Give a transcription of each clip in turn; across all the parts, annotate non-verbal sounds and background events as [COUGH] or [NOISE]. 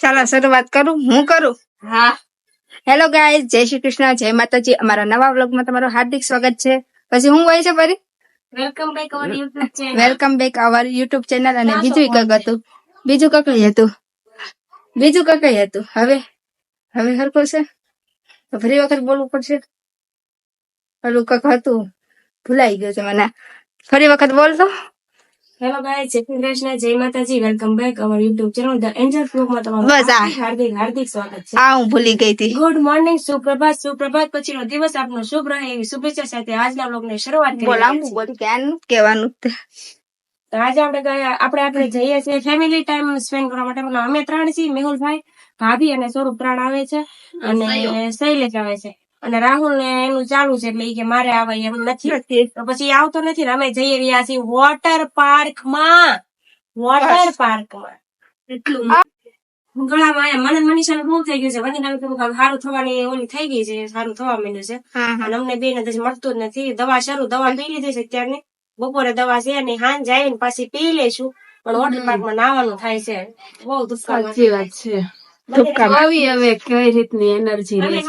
ચાલો શરૂઆત કરું? હું કરું? હા. હેલો ગાય જય શ્રી કૃષ્ણ જય માતાજી. અમારા નવા વ્લોગમાં તમારું હાર્દિક સ્વાગત છે. પછી હું હોય છે ફરી? Welcome back our YouTube channel welcome back our YouTube channel અને બીજું કંઈક હતું. બીજું કકઈ હતું. બીજું કકઈ હતું. હવે હવે હરકો છે? ફરી વખત બોલવું પડશે? પેલું કક હતું. ભૂલાઈ ગયું છે મને. ફરી વખત બોલતો હેલો ગાઈસ જય શ્રી કૃષ્ણ જય માતાજી welcome back our YouTube channel the angel ફ્લોકમાં તમારું બસ હાર્દિક હાર્દિક હાર્દિક સ્વાગત છે. આ હું ભૂલી ગઈ હતી. ગુડ મોર્નિંગ સુપ્રભાત સુપ્રભાત પછીનો દિવસ આપનો શુભ રહે એવી શુભેચ્છા સાથે આજના બ્લોગ ને શરૂઆત કરી રહ્યા બોલાવું બોલ કેન કહેવાનું? તો આજે આપણે ગયા આપણે આપણે જઈએ છીએ ફેમિલી ટાઈમ સ્પેન્ડ કરવા માટે. અમે ત્રણ છીએ મેહુલભાઈ ભાભી અને સ્વરૂપ ત્રણ આવે છે. અને શૈલેષ આવે છે. અને રાહુલ ને એનું ચાલુ છે એટલે કે મારે આવે એમ નથી. તો પછી આવતો નથી ને અમે જઈ રહ્યા છીએ વોટર પાર્કમાં. વોટર પાર્કમાં. એટલું ગળામાં મને ને બહુ થઈ ગયું છે. વનિતાને થોડુંક સારું થવાની ઓલી થઈ ગઈ છે સારું થવા માંડ્યું છે. અને અમને બે ને મળતું જ નથી. દવા શરૂ દવા પી લીધી છે અત્યારની બપોરે દવા છે ને હાંજ જાય ને પાછી પી લેશું પણ વોટર પાર્કમાં નાવાનું થાય છે. બહુ દુષ્કાળ સાચી વાત છે. આવી હવે કઈ રીતની એનર્જી અમે રહે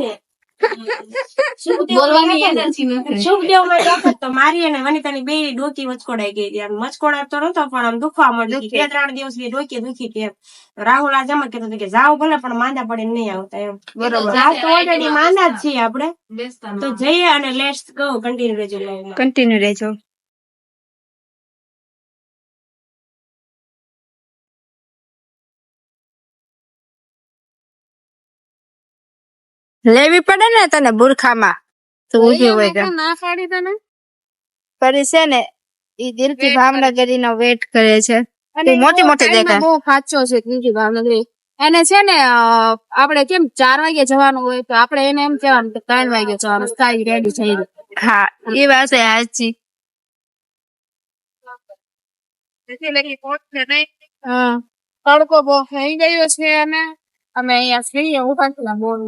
છે? [LAUGHS] બોલવાની તા ને. એનર્જી નથી શુભદેવમાં તો મારી અને વનિતાની બે ડોકી મચકોડાઈ ગઈ હતી. મચકોડાતો નતો પણ આમ દુખવા માંડી બે ત્રણ દિવસ બે ડોકી દુખી રાહુલ આજે એમ કહેતો કે જાઓ ભલે પણ માંદા પડે નહીં આવતા એમ. બરોબર. તો ઓલરેડી માંદા જ છીએ આપણે. તો જઈએ અને લેટ્સ ગો કન્ટિન્યુ રહેજો કન્ટિન્યુ રહેજો લેવી પડે ને તને બુરખામાં? તો ઊભી હોય ના પાડી તને? ફરી છે ને એ દિલથી ભાવનગરી નો વેટ કરે છે. મોટી મોટી દેખાય. બહુ ફાચો છે દિલથી ભાવનગરી. એને છે ને આપડે આપણે કેમ ચાર વાગે જવાનું હોય તો આપણે એને એમ કહેવાનું કે ત્રણ વાગે જવાનું તારી રેડી થઈ. હા એ વાત છે સાચી. તડકો બહુ થઈ ગયો છે અને અમે અહીંયા છીએ હું છીએ બોલ.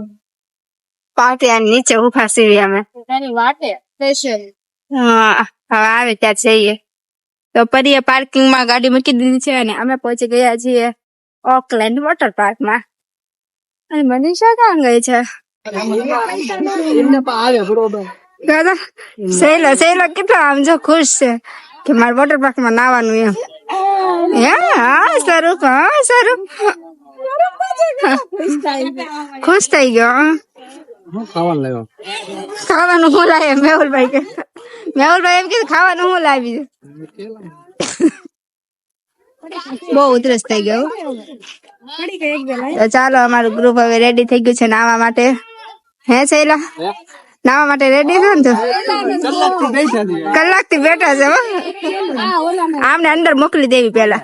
પાટિયા નીચે ઊભા સીવી અમે. એની વાટે સ્પેશિયલ હા હવે આવે ત્યાં જઈએ. તો પરીએ પાર્કિંગમાં ગાડી મૂકી દીધી છે અને અમે પહોંચી ગયા છીએ ઓકલેન્ડ વોટર પાર્કમાં અને મનીષા ક્યાં ગઈ છે? દાદા સહેલો સહેલો કેટલો આમ જો ખુશ છે કે મારે વોટર પાર્કમાં નાવાનું એમ. હે? હા સ્વરૂપ હા સ્વરૂપ ખુશ થઈ ગયો હા. ખાવાનું હું લાવે મેહુલભાઈ કે મેહુલભાઈ એમ કીધું ખાવાનું હું લાવી બહુ ઉધરસ થઈ ગયો તો ચાલો અમારું ગ્રુપ હવે રેડી થઈ ગયું છે નાવા માટે. હે શૈલા? નાવા માટે રેડી છે ને તું? કલાકથી બેઠા છે આમને અંદર મોકલી દેવી પેલા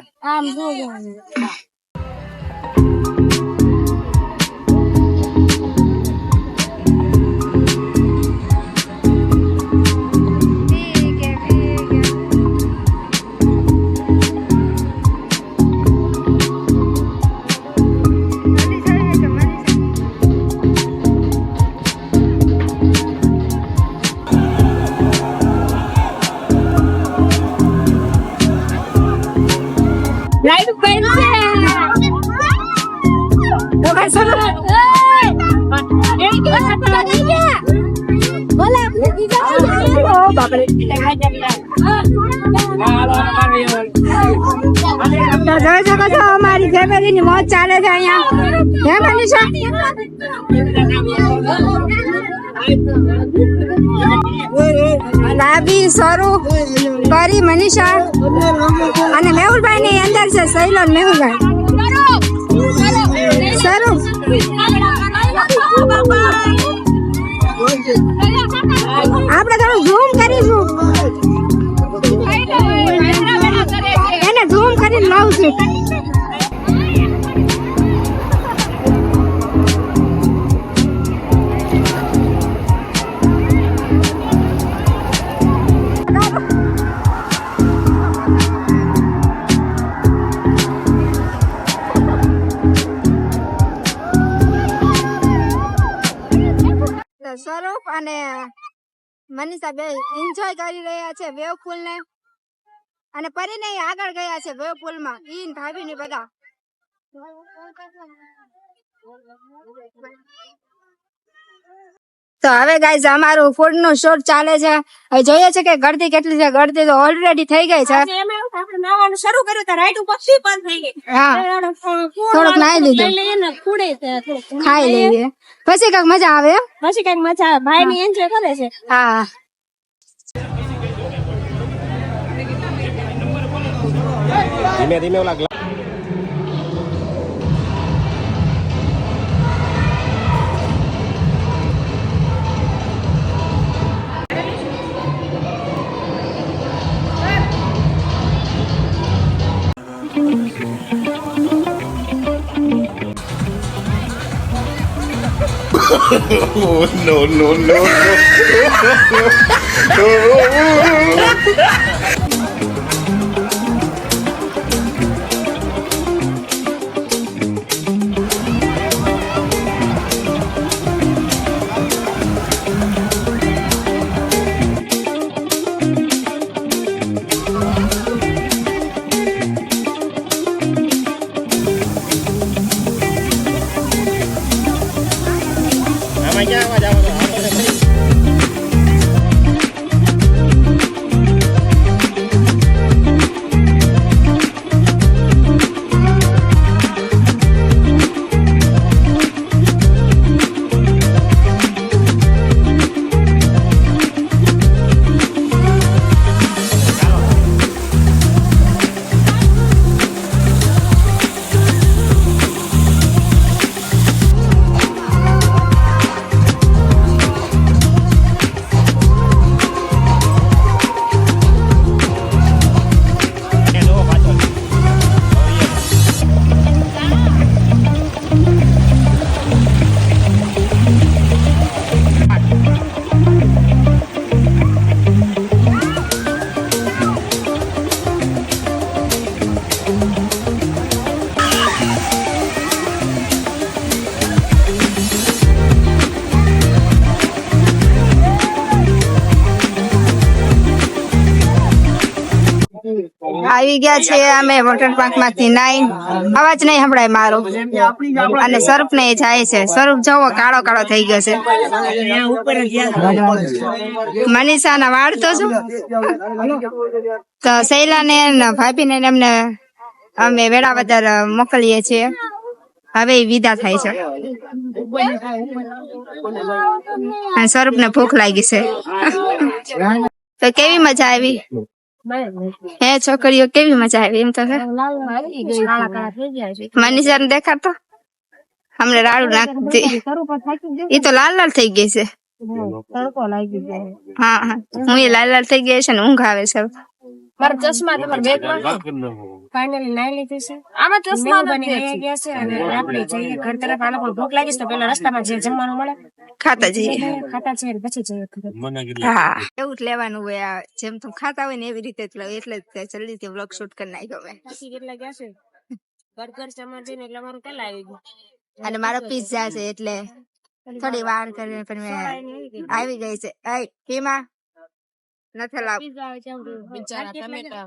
તો જોઈ શકો છો અમારી ફેમિલી ની મોજ ચાલે છે અહીંયા હે મનીષા લાબી સ્વરૂપ પરી મનીષા અને મેહુલભાઈ ની અંદર છે સૈલો મેહુલભાઈ સ્વરૂપ આપણે થોડું ઝૂમ કરીશું. એને ઝૂમ કરીને છું સ્વરૂપ અને મનીષા બે એન્જોય કરી રહ્યા છે વેવ પુલ ને અને પરીને આગળ ગયા છે વેવ પુલમાં ઈન ભાભી ની બધા. તો હવે ગાઈઝ અમારું ફૂડનું શૂટ ચાલે છે. હવે જોઈએ છે કે ગળતી કેટલી છે. ગળતી તો ઓલરેડી થઈ ગઈ છે. આપણે શરૂ કર્યું તો રાઈટ ઉપર સી થઈ ગઈ. હા. થોડુંક નાઈ તે થોડુંક ખાઈ લઈએ. પછી કંઈક મજા આવે એમ? પછી કંઈક મજા આવે. ભાઈ ની એન્જોય કરે છે. હા. ધીમે ધીમે ઓલા Oh, no, no, no, no. આવી ગયા છે, અમે વોટર પાર્કમાંથી નાઈ. અવાજ નહીં સંભળાય મારો. અને સ્વરૂપ ને જાય છે. સ્વરૂપ જવો, કાળો કાળો થઈ ગયો છે. મનીષા ના વાળ તો શું તો શૈલા ને ભાભી ને એમને અમે વેળાવદર મોકલીએ છીએ. હવે વિદા થાય છે. અને સ્વરૂપ ને ભૂખ લાગી છે. તો કેવી મજા આવી? હે છોકરીઓ કેવી મજા આવી એમ તો મનીષા ને દેખાતો હમણે રાડું નાખતી. એ તો લાલ લાલ થઈ ગઈ છે. તડકો લાગી જાય હા હા. હું એ લાલ લાલ થઈ ગઈ છે ને ઊંઘ આવે છે મારા ચશ્મા તમારા બેગમાં ફાઇનલી નાઈ લીધી છે. આમાં ચશ્મા બની ગયા છે અને આપણે જઈએ ઘર તરફ. આને પણ ભૂખ લાગી તો પેલા રસ્તામાં જે જમવાનું મળે. ખાતા જઈએ. ખાતા જઈએ પછી જઈએ હા. એવું જ લેવાનું હોય આ. જેમ તમે ખાતા હોય ને એવી રીતે જ લઉં એટલે જ જલ્દી થી વ્લોગ શૂટ કરી નાખ્યો મેં. કેટલા ગયા છે? બર્ગર જમવા જઈને એટલે મારું કેટલા આવી ગયું? અને મારો પિઝા છે? એટલે થોડી વાર કરીને પણ મેં આવી ગઈ. છે. આય હિમા નથી લાવ બિચારા ટમેટા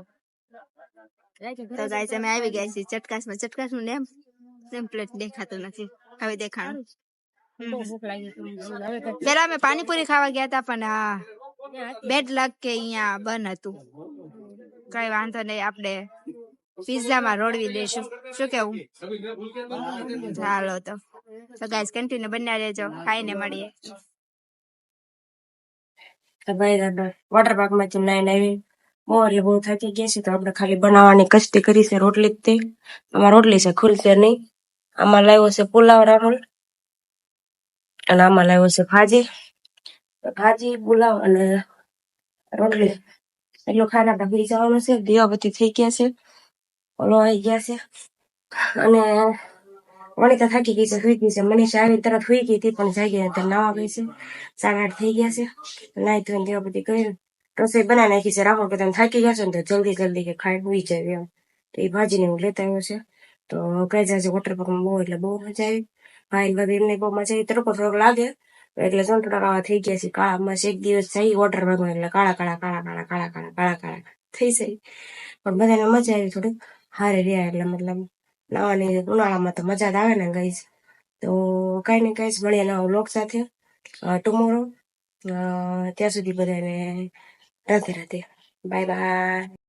તો ગાઈસ અમે આવી ગયા છીએ. ચટકાસમાં ચટકાસનું નેમ નેમ પ્લેટ દેખાતું નથી. હવે દેખાણું. પેલા અમે પાણીપુરી ખાવા ગયા હતા પણ હા બેડ લક કે અહીંયા બંધ હતું કઈ વાંધો નહીં આપણે પિઝા માં રોડવી દઈશું શું કેવું ચાલો તો તો ગાઈસ કન્ટિન્યુ બન્યા રહેજો ખાઈને મળીએ તો ભાઈ વોટર પાર્કમાંથી નાઈને આવી મોરે બહુ થાકી ગયા છે તો આપણે ખાલી બનાવવાની કસ્તી કરી છે રોટલી જ તે આમાં રોટલી છે ખુલશે નહીં આમાં લાવ્યો છે પુલાવ રાહુલ અને આમાં લાવ્યો છે ભાજી ભાજી પુલાવ અને રોટલી એટલું ખાઈને આપણે જવાનું છે દીવાબત્તી થઈ ગયા છે ઓલો આવી ગયા છે અને વણિતા થાકી ગઈ છે સુઈ ગઈ છે મનીષા આવી તરત સુઈ ગઈ હતી પણ જાગી નથી નવા ગઈ છે સાડા આઠ થઈ ગયા છે નાઈ ધોઈને દીવાબત્તી કરી રસોઈ બનાવી નાખી છે રાહુલ કે તમે થાકી ગયા છો ને તો જલ્દી જલ્દી કે ખાઈ હુઈ જાય એમ તો એ ભાજીને હું લેતા આવ્યો છે તો કઈ જાય વોટર પાર્કમાં બહુ એટલે બહુ મજા આવી ભાઈ ને બધી એમને બહુ મજા આવી તડકો થોડોક લાગે. એટલે જોન થોડા થઈ ગયા છે, કાળા મસ્ત એક દિવસ થઈ ઓર્ડર પાર્કમાં એટલે કાળા કાળા કાળા કાળા કાળા કાળા કાળા કાળા થઈ જાય. પણ બધાને મજા આવી થોડીક. હારે રહ્યા, એટલે મતલબ નવાની ઉનાળામાં તો મજા જ આવે ને ગઈશ તો કઈ નહીં કહીશ મળીએ નવા લોક સાથે. ટુમોરો ત્યાં સુધી બધાને રાધે રાધે. Bye bye